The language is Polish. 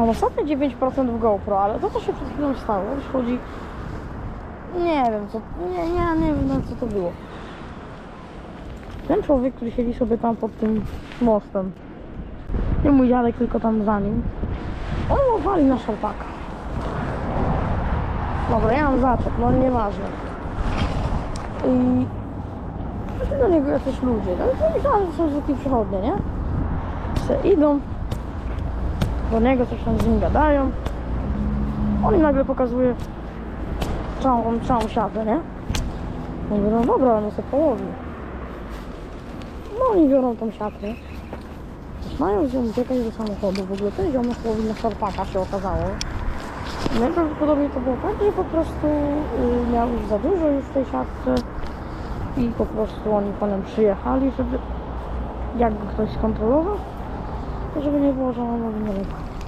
Mam ostatnie 9% w GoPro, ale to co się przed chwilą stało, już chodzi... Nie wiem co... Nie, nie, nie wiem na co to było. Ten człowiek, który siedzi sobie tam pod tym mostem. Nie mój dziadek, tylko tam za nim. On wali na szarpaka. Dobra, ja mam zaczep, no nieważne. I... Do niego jacyś ludzie, no i że są zwykli przechodnie, nie? Idą, do niego coś tam z nim gadają. On nagle pokazuje całą, całą siatę, nie? Mówię, no dobra, on sobie połowi. No oni biorą tą siatę. Mają nią uciekać do samochodu. W ogóle ten ziomek łowi na szarpaka się okazało. Najprawdopodobniej to było tak, że po prostu y, miał już za dużo już w tej siatce i po prostu oni potem przyjechali, żeby jakby ktoś skontrolował, żeby nie było, że nie lepiej.